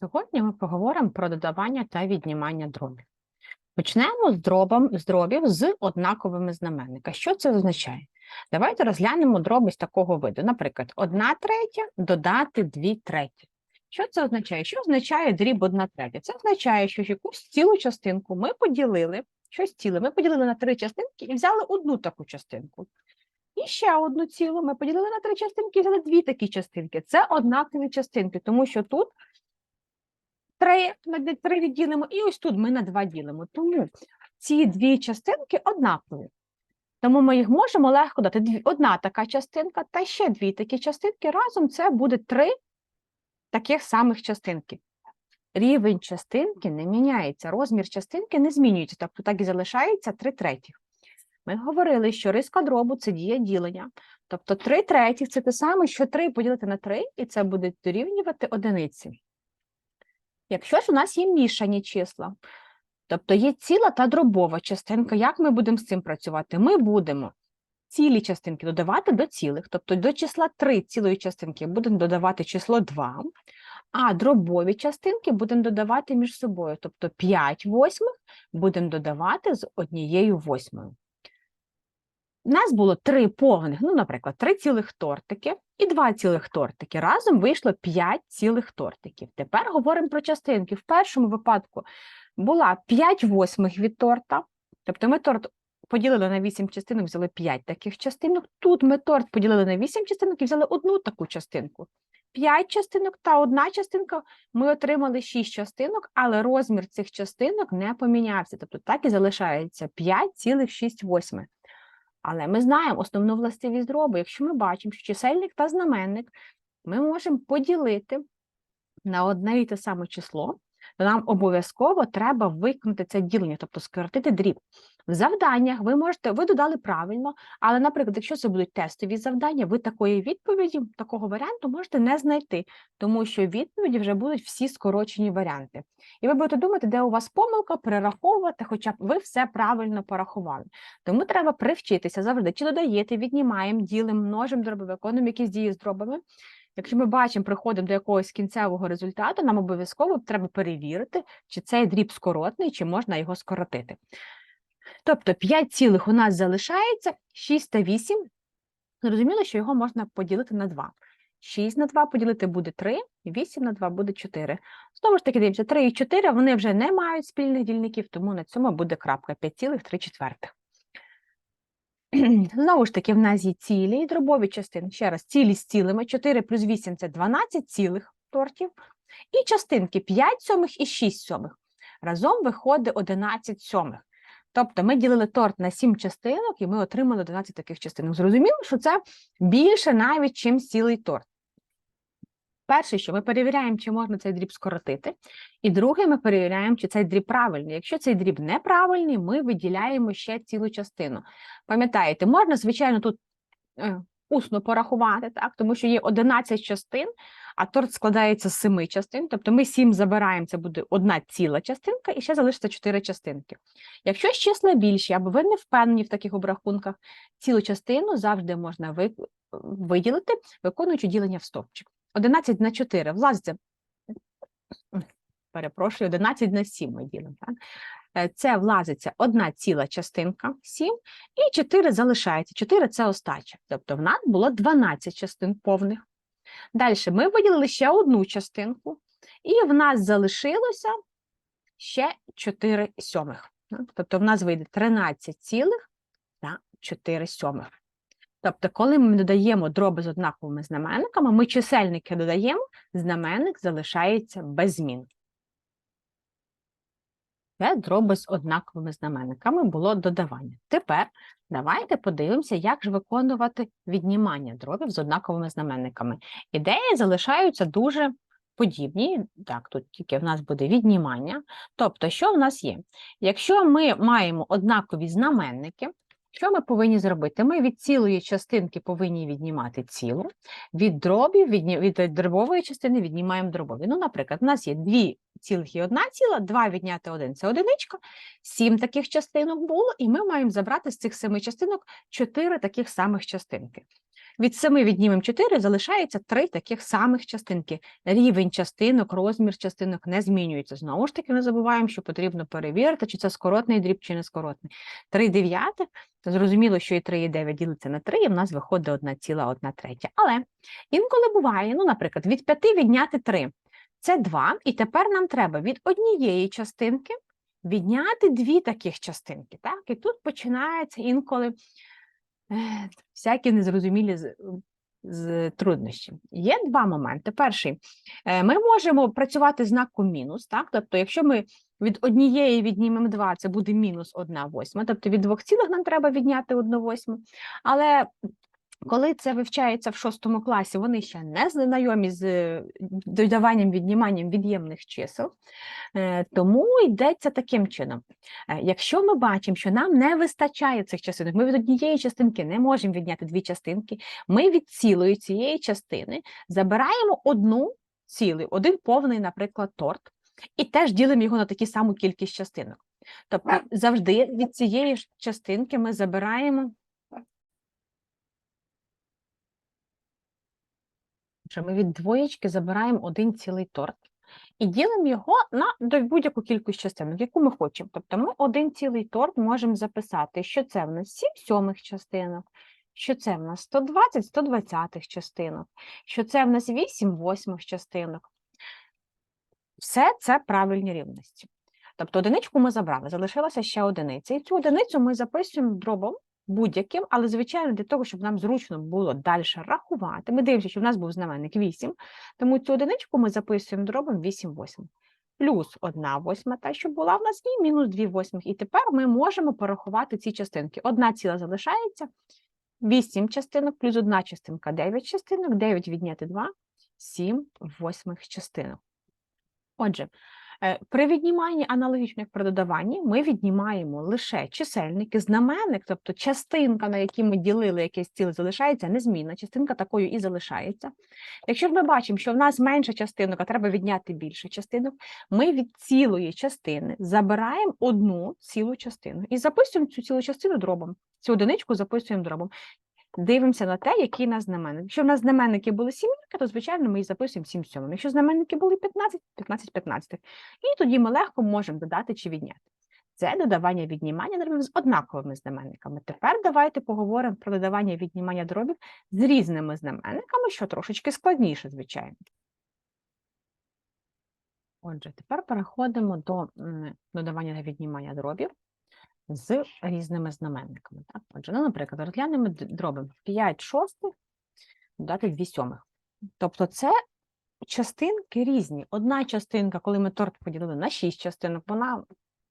Сьогодні ми поговоримо про додавання та віднімання дробів. Почнемо з, дробом, з дробів з однаковими знаменника. Що це означає? Давайте розглянемо дроби з такого виду. Наприклад, 1 третя додати 2 треті. Що це означає? Що означає дріб 1 третя? Це означає, що якусь цілу частинку ми поділили, щось ціле, ми поділили на три частинки і взяли одну таку частинку. І ще одну цілу ми поділили на три частинки і взяли дві такі частинки. Це однакові частинки, тому що тут три, на три відділимо, і ось тут ми на два ділимо. Тому ці дві частинки однакові. Тому ми їх можемо легко дати. Одна така частинка та ще дві такі частинки. Разом це буде три таких самих частинки. Рівень частинки не міняється, розмір частинки не змінюється, тобто так і залишається 3 третіх. Ми говорили, що риска дробу це дія ділення. Тобто 3 третіх це те саме, що 3 поділити на 3, і це буде дорівнювати одиниці. Якщо ж у нас є мішані числа, тобто є ціла та дробова частинка, як ми будемо з цим працювати? Ми будемо цілі частинки додавати до цілих, тобто до числа 3 цілої частинки будемо додавати число 2, а дробові частинки будемо додавати між собою, тобто 5 восьмих будемо додавати з однією восьмою. У нас було три повних, ну, наприклад, три цілих тортики і два цілих тортики. Разом вийшло 5 цілих тортиків. Тепер говоримо про частинки. В першому випадку була 5 восьмих від торта, тобто ми торт поділили на 8 частинок, взяли 5 таких частинок. Тут ми торт поділили на 8 частинок і взяли одну таку частинку. 5 частинок та одна частинка ми отримали 6 частинок, але розмір цих частинок не помінявся. Тобто так і залишається 5,6 Але ми знаємо основну властивість дробу. Якщо ми бачимо, що чисельник та знаменник ми можемо поділити на одне і те саме число, нам обов'язково треба виконати це ділення, тобто скоротити дріб. В завданнях ви можете, ви додали правильно, але, наприклад, якщо це будуть тестові завдання, ви такої відповіді, такого варіанту можете не знайти, тому що відповіді вже будуть всі скорочені варіанти. І ви будете думати, де у вас помилка, перераховувати, хоча б ви все правильно порахували. Тому треба привчитися завжди, чи додаєте, віднімаємо, ділимо, множимо дроби, виконуємо якісь дії з дробами. Якщо ми бачимо, приходимо до якогось кінцевого результату, нам обов'язково треба перевірити, чи цей дріб скоротний, чи можна його скоротити. Тобто 5 цілих у нас залишається, 6 та 8. Зрозуміло, що його можна поділити на 2. 6 на 2 поділити буде 3, 8 на 2 буде 4. Знову ж таки, дивимося, 3 і 4 вони вже не мають спільних дільників, тому на цьому буде крапка 5,3 четвертих. Знову ж таки, в нас є цілі і дробові частини. Ще раз, цілі з цілими. 4 плюс 8 це 12 цілих тортів. І частинки 5 сьомих і 6 сьомих. Разом виходить 11 сьомих. Тобто ми ділили торт на 7 частинок, і ми отримали 11 таких частинок. Зрозуміло, що це більше навіть, чим цілий торт. Перше, що ми перевіряємо, чи можна цей дріб скоротити, і друге, ми перевіряємо, чи цей дріб правильний. Якщо цей дріб неправильний, ми виділяємо ще цілу частину. Пам'ятаєте, можна, звичайно, тут е, усно порахувати, так, тому що є 11 частин, а торт складається з 7 частин, тобто ми 7 забираємо, це буде одна ціла частинка, і ще залишиться 4 частинки. Якщо ж числа більші, або ви не впевнені в таких обрахунках, цілу частину завжди можна виділити, виконуючи ділення в стовпчик. 11 на 4 влазиться, перепрошую, 11 на 7 ми ділимо. Так? Е, Це влазиться одна ціла частинка 7, і 4 залишається. 4 – це остача. Тобто в нас було 12 частин повних. Далі ми виділили ще одну частинку, і в нас залишилося ще 4 сьомих. Тобто в нас вийде 13 цілих та 4 сьомих. Тобто, коли ми додаємо дроби з однаковими знаменниками, ми чисельники додаємо, знаменник залишається без змін. Це дроби з однаковими знаменниками було додавання. Тепер давайте подивимося, як ж виконувати віднімання дробів з однаковими знаменниками. Ідеї залишаються дуже подібні. Так, тут тільки в нас буде віднімання. Тобто, що в нас є? Якщо ми маємо однакові знаменники, що ми повинні зробити? Ми від цілої частинки повинні віднімати цілу, від дробів, від дробової частини віднімаємо дробові. Ну, наприклад, у нас є дві цілих і одна ціла, два відняти один це одиничка, сім таких частинок було, і ми маємо забрати з цих семи частинок чотири таких самих частинки. Від 7 віднімемо 4, залишається 3 таких самих частинки. Рівень частинок, розмір частинок не змінюється. Знову ж таки, не забуваємо, що потрібно перевірити, чи це скоротний дріб, чи не скоротний. 3 дев'ятих, зрозуміло, що і 3, і 9 ділиться на 3, і в нас виходить 1 ціла 1 третя. Але інколи буває, ну, наприклад, від 5 відняти 3. Це 2, і тепер нам треба від однієї частинки відняти дві таких частинки. Так? І тут починається інколи всякі незрозумілі з, труднощі. Є два моменти. Перший, е, ми можемо працювати знаком мінус, так? тобто, якщо ми від однієї віднімемо 2, це буде мінус 1 восьма, тобто від двох цілих нам треба відняти 1 восьму. Але коли це вивчається в шостому класі, вони ще не знайомі з е, додаванням, відніманням від'ємних чисел, е, тому йдеться таким чином. Е, якщо ми бачимо, що нам не вистачає цих частинок, ми від однієї частинки не можемо відняти дві частинки, ми від цілої цієї частини забираємо одну цілий, один повний, наприклад, торт, і теж ділимо його на таку саму кількість частинок. Тобто завжди від цієї ж частинки ми забираємо. Що ми від двоєчки забираємо один цілий торт і ділимо його на будь-яку кількість частинок, яку ми хочемо. Тобто ми один цілий торт можемо записати, що це в нас 7 сьомих частинок, що це в нас 120 120 частинок, що це в нас 8 восьмих частинок. Все це правильні рівності. Тобто одиничку ми забрали, залишилася ще одиниця. І цю одиницю ми записуємо дробом будь-яким, але, звичайно, для того, щоб нам зручно було далі рахувати, ми дивимося, що в нас був знаменник 8, тому цю одиничку ми записуємо дробом 8 восьмих. Плюс 1 восьма, та, що була в нас, і мінус 2 восьмих. І тепер ми можемо порахувати ці частинки. Одна ціла залишається, 8 частинок, плюс одна частинка 9 частинок, 9 відняти 2, 7 восьмих частинок. Отже, при відніманні при додаванні, ми віднімаємо лише чисельники, знаменник, тобто частинка, на якій ми ділили якесь ціле, залишається незмінна, частинка такою і залишається. Якщо ми бачимо, що в нас менша частинок, а треба відняти більше частинок, ми від цілої частини забираємо одну цілу частину і записуємо цю цілу частину дробом. Цю одиничку записуємо дробом дивимося на те, який у нас знаменник. Якщо в нас знаменники були сім'янки, то, звичайно, ми їх записуємо 7 сьомим. Якщо знаменники були 15, 15 15. І тоді ми легко можемо додати чи відняти. Це додавання віднімання дробів з однаковими знаменниками. Тепер давайте поговоримо про додавання віднімання дробів з різними знаменниками, що трошечки складніше, звичайно. Отже, тепер переходимо до додавання та віднімання дробів з різними знаменниками. Так? Отже, ну, наприклад, розглянемо дробим 5 шостих додати 2 сьомих. Тобто це частинки різні. Одна частинка, коли ми торт поділили на 6 частинок, вона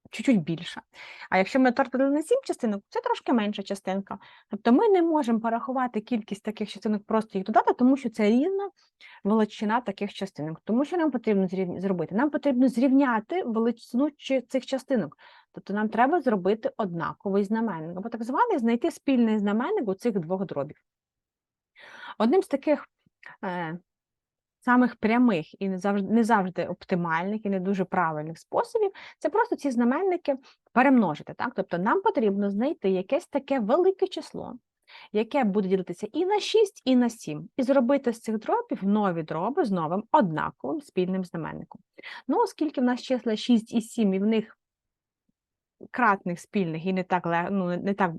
чуть-чуть більша. А якщо ми поділили на 7 частинок, це трошки менша частинка. Тобто ми не можемо порахувати кількість таких частинок, просто їх додати, тому що це різна величина таких частинок. Тому що нам потрібно зробити? Нам потрібно зрівняти величину цих частинок. Тобто нам треба зробити однаковий знаменник, або так званий знайти спільний знаменник у цих двох дробів. Одним з таких е, самих прямих і не завжди, не завжди оптимальних і не дуже правильних способів це просто ці знаменники перемножити. Так? Тобто нам потрібно знайти якесь таке велике число, яке буде ділитися і на 6, і на 7, і зробити з цих дробів нові дроби з новим однаковим спільним знаменником. Ну, оскільки в нас числа 6 і 7, і в них кратних спільних і не так ну, не так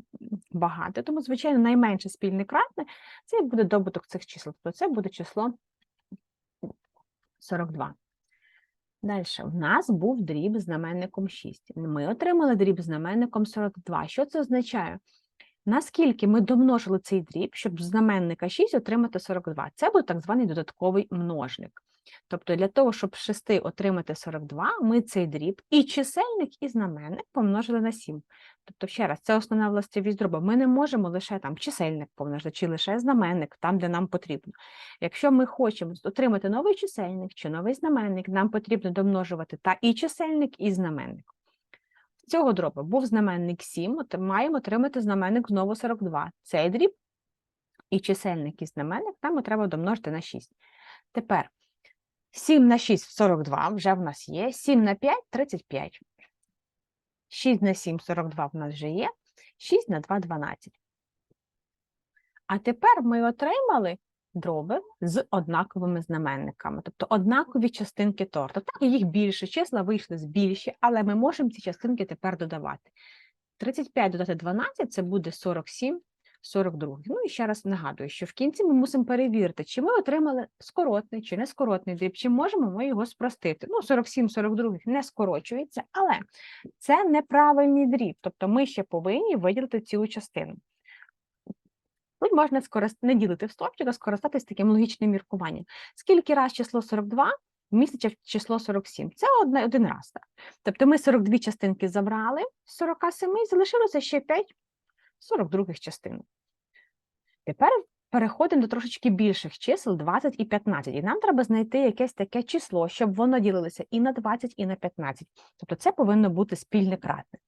багато, тому, звичайно, найменше спільне кратне це буде добуток цих чисел, тобто це буде число 42. Далі, в нас був дріб знаменником 6. Ми отримали дріб знаменником 42. Що це означає? Наскільки ми домножили цей дріб, щоб знаменника 6 отримати 42? Це був так званий додатковий множник. Тобто для того, щоб з 6 отримати 42, ми цей дріб і чисельник, і знаменник помножили на 7. Тобто, ще раз, це основна властивість дроба. Ми не можемо лише там чисельник помножити, чи лише знаменник, там, де нам потрібно. Якщо ми хочемо отримати новий чисельник чи новий знаменник, нам потрібно домножувати та і чисельник, і знаменник. З цього дроба був знаменник 7, маємо отримати знаменник знову 42. Цей дріб і чисельник, і знаменник нам треба домножити на 6. Тепер 7 на 6 42 вже в нас є. 7 на 5 35. 6 на 7 42 в нас вже є. 6 на 2 12. А тепер ми отримали дроби з однаковими знаменниками, тобто однакові частинки торта. Так, їх більше, числа вийшли з більші, але ми можемо ці частинки тепер додавати. 35 додати 12 це буде 47, 42. Ну і ще раз нагадую, що в кінці ми мусимо перевірити, чи ми отримали скоротний чи нескоротний дріб, чи можемо ми його спростити. Ну, 47, 42 не скорочується, але це неправильний дріб, тобто ми ще повинні виділити цілу частину. Тут можна скорист... не ділити в стовпчик, а скористатись таким логічним міркуванням. Скільки раз число 42 міститься число 47? Це один раз. Так. Тобто ми 42 частинки забрали з 47, залишилося ще 5 42 частинок. Тепер переходимо до трошечки більших чисел 20 і 15. І нам треба знайти якесь таке число, щоб воно ділилося і на 20, і на 15. Тобто це повинно бути спільне кратне.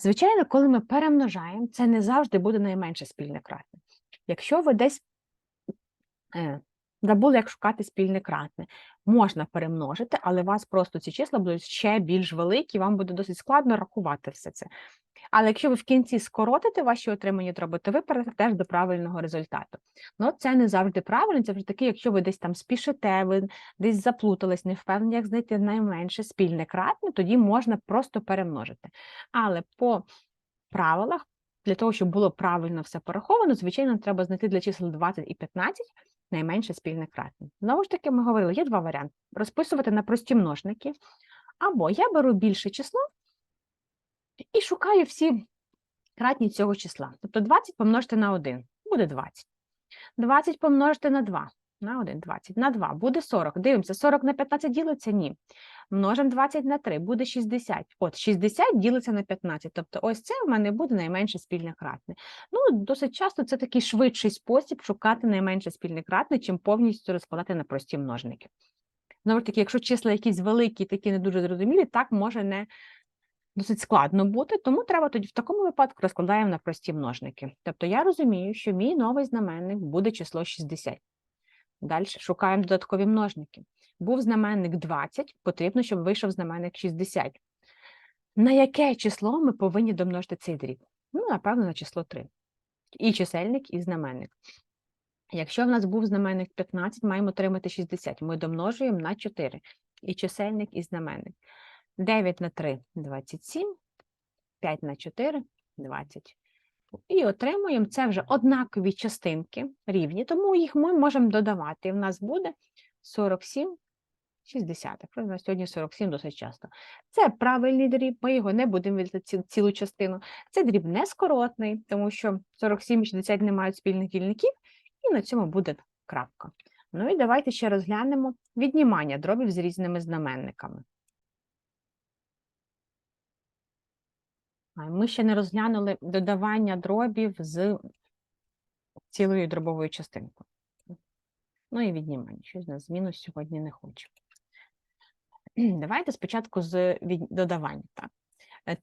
Звичайно, коли ми перемножаємо, це не завжди буде найменше спільне кратне. Якщо ви десь е, забули, як шукати спільне кратне, можна перемножити, але у вас просто ці числа будуть ще більш великі, вам буде досить складно рахувати все це. Але якщо ви в кінці скоротите ваші отримані дроби, то ви перейдете до правильного результату. Ну, це не завжди правильно, це вже таки, якщо ви десь там спішите, ви десь заплутались, не впевнені, як знайти найменше спільне кратне, тоді можна просто перемножити. Але по правилах, для того, щоб було правильно все пораховано, звичайно, треба знайти для чисел 20 і 15 найменше спільне кратне. Знову ж таки, ми говорили, є два варіанти: розписувати на прості множники, або я беру більше число і шукаю всі кратні цього числа. Тобто 20 помножити на 1 буде 20. 20 помножити на 2 на 1, 20. На 2 буде 40. Дивимося, 40 на 15 ділиться? Ні. Множимо 20 на 3, буде 60. От 60 ділиться на 15. Тобто, ось це в мене буде найменше спільне кратне. Ну, досить часто це такий швидший спосіб шукати найменше спільне кратне, чим повністю розкладати на прості множники. Знову ж таки, якщо числа якісь великі, такі не дуже зрозумілі, так може не досить складно бути, тому треба тоді в такому випадку розкладаємо на прості множники. Тобто я розумію, що мій новий знаменник буде число 60. Далі шукаємо додаткові множники. Був знаменник 20, потрібно, щоб вийшов знаменник 60. На яке число ми повинні домножити цей дріб? Ну, напевно, на число 3. І чисельник, і знаменник. Якщо в нас був знаменник 15, маємо отримати 60. Ми домножуємо на 4. І чисельник, і знаменник. 9 на 3 27, 5 на 4 20. І отримуємо це вже однакові частинки рівні, тому їх ми можемо додавати. І в нас буде 47 60. На сьогодні 47 досить часто. Це правильний дріб, ми його не будемо віддати цілу частину. Це дріб нескоротний, тому що 47 і 60 не мають спільних дільників, і на цьому буде крапка. Ну і давайте ще розглянемо віднімання дробів з різними знаменниками. Ми ще не розглянули додавання дробів з цілою дробовою частинкою. Ну і віднімання. Щось на зміну сьогодні не хочу. Давайте спочатку з додавання. Так.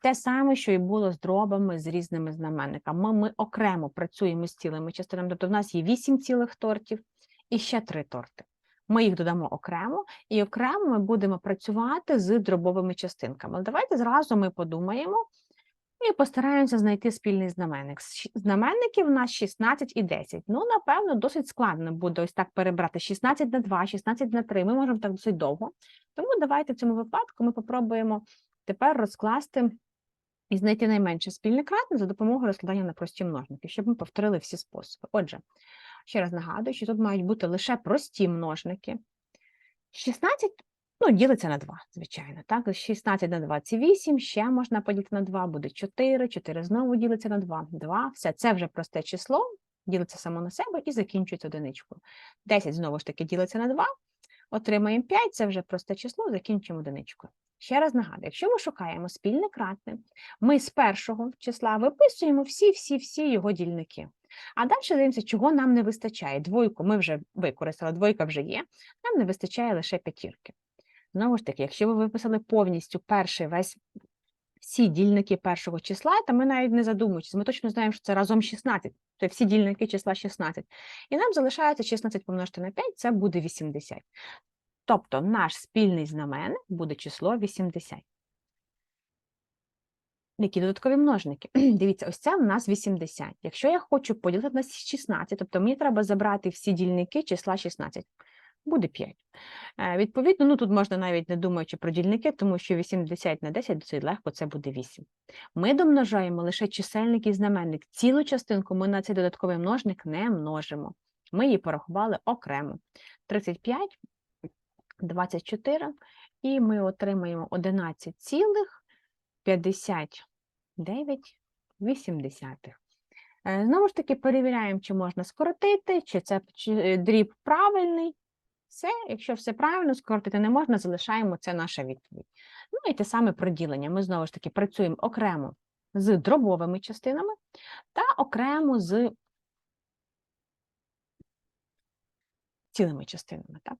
Те саме, що і було з дробами з різними знаменниками. Ми, ми окремо працюємо з цілими частинами, тобто в нас є 8 цілих тортів і ще 3 торти. Ми їх додамо окремо, і окремо ми будемо працювати з дробовими частинками. Але давайте зразу ми подумаємо, і постараємося знайти спільний знаменник. Знаменників у нас 16 і 10. Ну, напевно, досить складно буде ось так перебрати 16 на 2, 16 на 3. Ми можемо так досить довго. Тому давайте в цьому випадку ми попробуємо тепер розкласти і знайти найменше спільний кратне за допомогою розкладання на прості множники, щоб ми повторили всі способи. Отже, ще раз нагадую, що тут мають бути лише прості множники. 16 Ну, ділиться на 2, звичайно. Так, 16 на 28, ще можна поділити на 2, буде 4, 4 знову ділиться на 2, 2, все, це вже просте число, ділиться само на себе і закінчується одиничкою. 10 знову ж таки ділиться на 2, отримаємо 5, це вже просте число, закінчуємо одиничкою. Ще раз нагадую, якщо ми шукаємо спільне кратне, ми з першого числа виписуємо всі-всі-всі його дільники. А далі дивимося, чого нам не вистачає. Двойку ми вже використали, двойка вже є, нам не вистачає лише п'ятірки. Знову ж таки, якщо ви виписали повністю перший весь всі дільники першого числа, то ми навіть не задумуємося, ми точно знаємо, що це разом 16, це всі дільники числа 16. І нам залишається 16 помножити на 5, це буде 80. Тобто наш спільний знаменник буде число 80. Які додаткові множники? Дивіться, ось це у нас 80. Якщо я хочу поділити на 16, тобто мені треба забрати всі дільники числа 16, буде 5. Е, Відповідно, ну тут можна навіть не думаючи про дільники, тому що 80 на 10 досить легко, це буде 8. Ми домножаємо лише чисельник і знаменник. Цілу частинку ми на цей додатковий множник не множимо. Ми її порахували окремо. 35, 24, і ми отримаємо 11,59. Е, Знову ж таки, перевіряємо, чи можна скоротити, чи це е, дріб правильний. Все, якщо все правильно, скоротити не можна, залишаємо це наша відповідь. Ну і те саме про ділення. Ми знову ж таки працюємо окремо з дробовими частинами та окремо з цілими частинами. Так?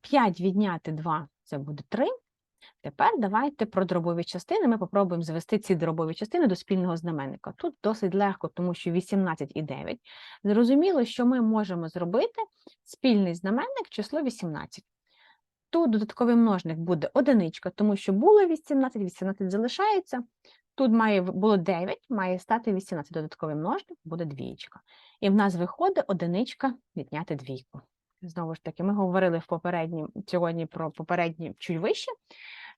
5 відняти 2 це буде 3. Тепер давайте про дробові частини. Ми попробуємо звести ці дробові частини до спільного знаменника. Тут досить легко, тому що 18 і 9. Зрозуміло, що ми можемо зробити спільний знаменник число 18. Тут додатковий множник буде одиничка, тому що було 18, 18 залишається. Тут має, було 9, має стати 18 додатковий множник, буде двієчка. І в нас виходить одиничка відняти двійку. Знову ж таки, ми говорили в попереднім, сьогодні про попередні чуть вище,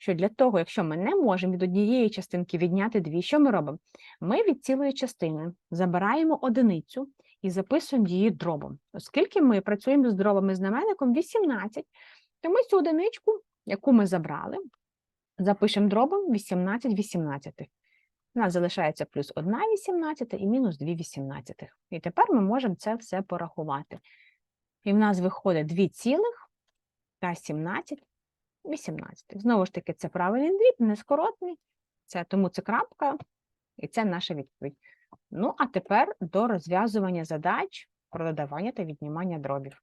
що для того, якщо ми не можемо від однієї частинки відняти дві, що ми робимо? Ми від цілої частини забираємо одиницю і записуємо її дробом. Оскільки ми працюємо з дробами знаменником 18, то ми цю одиничку, яку ми забрали, запишемо дробом 18 18. У нас залишається плюс 1 18 і мінус 2 18. І тепер ми можемо це все порахувати. І в нас виходить 2 цілих та 17 18. Знову ж таки, це правильний дріб, нескоротний. Це, тому це крапка, і це наша відповідь. Ну, а тепер до розв'язування задач про додавання та віднімання дробів.